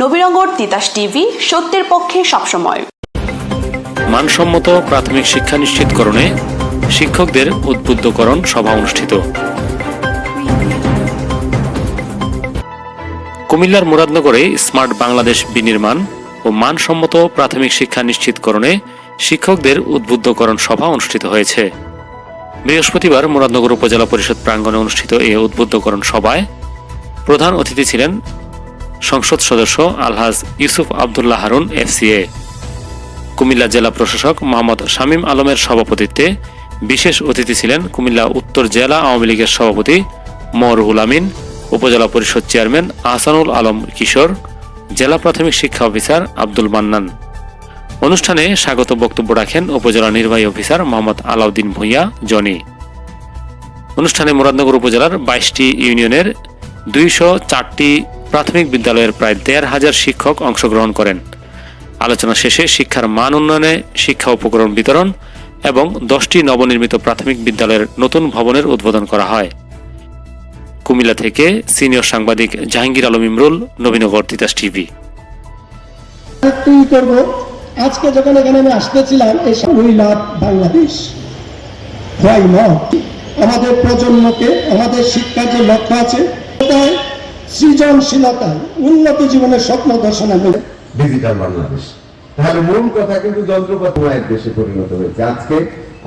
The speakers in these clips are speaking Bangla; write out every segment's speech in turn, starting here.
নবীনগর তিতাস টিভি, সত্যের পক্ষে সবসময়। মানসম্মত প্রাথমিক শিক্ষা নিশ্চিতকরণে শিক্ষকদের উদ্বুদ্ধকরণ সভা অনুষ্ঠিত। কুমিল্লার মুরাদনগরে স্মার্ট বাংলাদেশ বিনির্মাণ ও মানসম্মত প্রাথমিক শিক্ষা নিশ্চিতকরণে শিক্ষকদের উদ্বুদ্ধকরণ সভা অনুষ্ঠিত হয়েছে। বৃহস্পতিবার মুরাদনগর উপজেলা পরিষদ প্রাঙ্গণে অনুষ্ঠিত এই উদ্বুদ্ধকরণ সভায় প্রধান অতিথি ছিলেন সংসদ সদস্য আলহাজ ইউসুফ আবদুল্লাহ হারুন, এফসিএ। কুমিল্লা জেলা প্রশাসক মোহাম্মদ শামীম আলমের সভাপতিত্বে বিশেষ অতিথি ছিলেন কুমিল্লা উত্তর জেলা আওয়ামী লীগের সভাপতি মরহুল আমিন, উপজেলা পরিষদ চেয়ারম্যান আহসানুল আলম কিশোর, জেলা প্রাথমিক শিক্ষা অফিসার আব্দুল মান্নান। অনুষ্ঠানে স্বাগত বক্তব্য রাখেন উপজেলা নির্বাহী অফিসার মোহাম্মদ আলাউদ্দিন ভূঁইয়া, জনি। অনুষ্ঠানে মুরাদনগর উপজেলার বাইশটি ইউনিয়নের দুইশো চারটি প্রাথমিক বিদ্যালয়ের প্রায় দেড় হাজার শিক্ষক অংশগ্রহণ করেন। আলোচনা শেষে শিক্ষার মান উন্নয়নে, শিক্ষা উপকরণ বিতরণ এবং দশটি নবনির্মিত প্রাথমিক বিদ্যালয়ের নতুন ভবনের উদ্বোধন করা হয়। কুমিল্লা থেকে সিনিয়র সাংবাদিক জাহাঙ্গীর আলম ইমরুল, নবীনগর তিতাস টিভি। আজকে যখন এখানে আমি আসতেছিলাম, এই উই লাভ বাংলাদেশ। আমাদের প্রজন্মকে, আমাদের শিক্ষার যে লক্ষ্য আছে সেটাই সৃজনশীলতায় উন্নত জীবনের স্বপ্ন দর্শনে মিলে। ডিজিটাল বাংলাদেশ তাহলে মূল কথা কিন্তু যন্ত্রপাতি মায়ের দেশে পরিণত হয়েছে। আজকে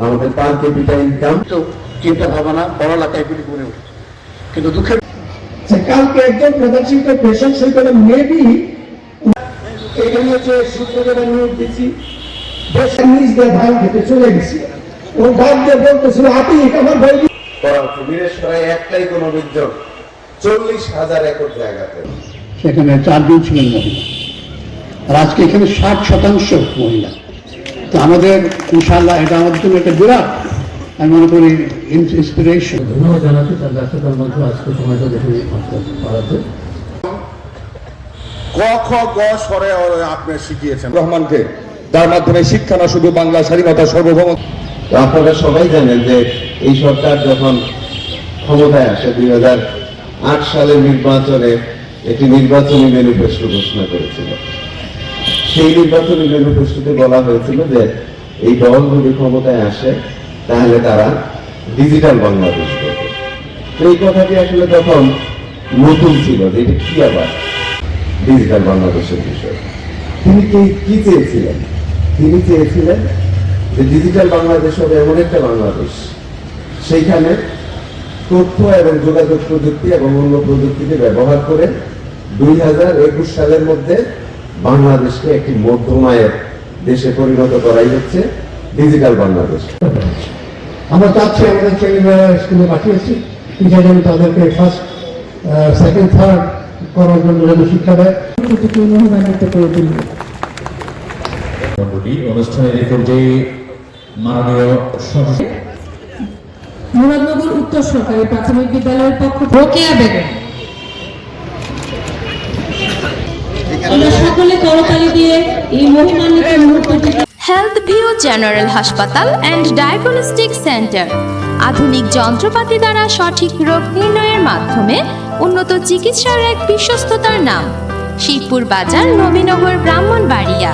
আমাদের পার ক্যাপিটা ইনকাম তো চিন্তা ভাবনা পড়ালেখা এগুলি গড়ে উঠেছে। কিন্তু দুঃখের যে কালকে একজন প্রধান শিক্ষক পেশেন্ট সই করে মেবি এখানে যে সূত্রটা নিয়োগ দিচ্ছি নিজ দিয়ে ধান খেতে চলে গেছি। ও ডাক দিয়ে বলতেছিল আপনি আমার বই করা হচ্ছে। বীরেশ্বরায় একটাই কোন উদ্যোগ চল্লিশ হাজার একর জায়গাতে। সেখানে চারজন ছিলেন মহিলা। আর আজকে এখানে ষাট শতাংশ মহিলা। তো আমাদের ইনশাল্লাহ এটা আমাদের জন্য একটা বিরাট আমি মনে করি ইন্সপিরেশন ধন্যবাদ জানাচ্ছি তার ব্যস্ততার মধ্যে আজকে সময়টা দেখে ক খ গ স্বরে আপনি শিখিয়েছেন। রহমানকে যার মাধ্যমে শিক্ষা না শুধু বাংলা স্বাধীনতা সর্বভৌম আপনারা সবাই জানেন যে এই সরকার যখন ক্ষমতায় আসে দুই হাজার আট সালের নির্বাচনে একটি নির্বাচনী ম্যানিফেস্টো ঘোষণা করেছিল। সেই নির্বাচনী ম্যানিফেস্টোতে বলা হয়েছিল যে, এই দল যদি ক্ষমতায় আসে, তাহলে তারা ডিজিটাল বাংলাদেশ করবে। তো এই কথাটি আসলে তখন নতুন ছিল যে, এটা কি আবার ডিজিটাল বাংলাদেশের বিষয়? তিনি কি কি চেয়েছিলেন? তিনি চেয়েছিলেন যে ডিজিটাল বাংলাদেশ হবে এমন একটা বাংলাদেশ। সেইখানে তথ্য এবং যোগাযোগ প্রযুক্তি এবং অন্য প্রযুক্তিকে ব্যবহার করে দুই হাজার একুশ সালের মধ্যে বাংলাদেশকে একটি মধ্যমায়ের দেশে পরিণত করাই হচ্ছে ডিজিটাল বাংলাদেশ। আমরা চাচ্ছি আমাদের ছেলেমেয়েরা স্কুলে পাঠিয়েছি। টিচার যেন তাদেরকে ফার্স্ট সেকেন্ড থার্ড করার জন্য যেন শিক্ষা দেয়। মণ্ডলী অনুষ্ঠানের এই পর্যায়ে মাননীয় সদস্য মুরাদনগর উত্তর সরকারি প্রাথমিক বিদ্যালয়ের পক্ষ রোকেয়া বেগম। আমরা সকলে করতালি দিয়ে এই মহিমান্বিত মুহূর্তটি হেলথ ভিউ জেনারেল হাসপাতাল অ্যান্ড ডায়াগনস্টিক সেন্টার আধুনিক যন্ত্রপাতি দ্বারা সঠিক রোগ নির্ণয়ের মাধ্যমে উন্নত চিকিৎসার এক বিশ্বস্ততার নাম। শিবপুর বাজার নবীনগর ব্রাহ্মণবাড়িয়া।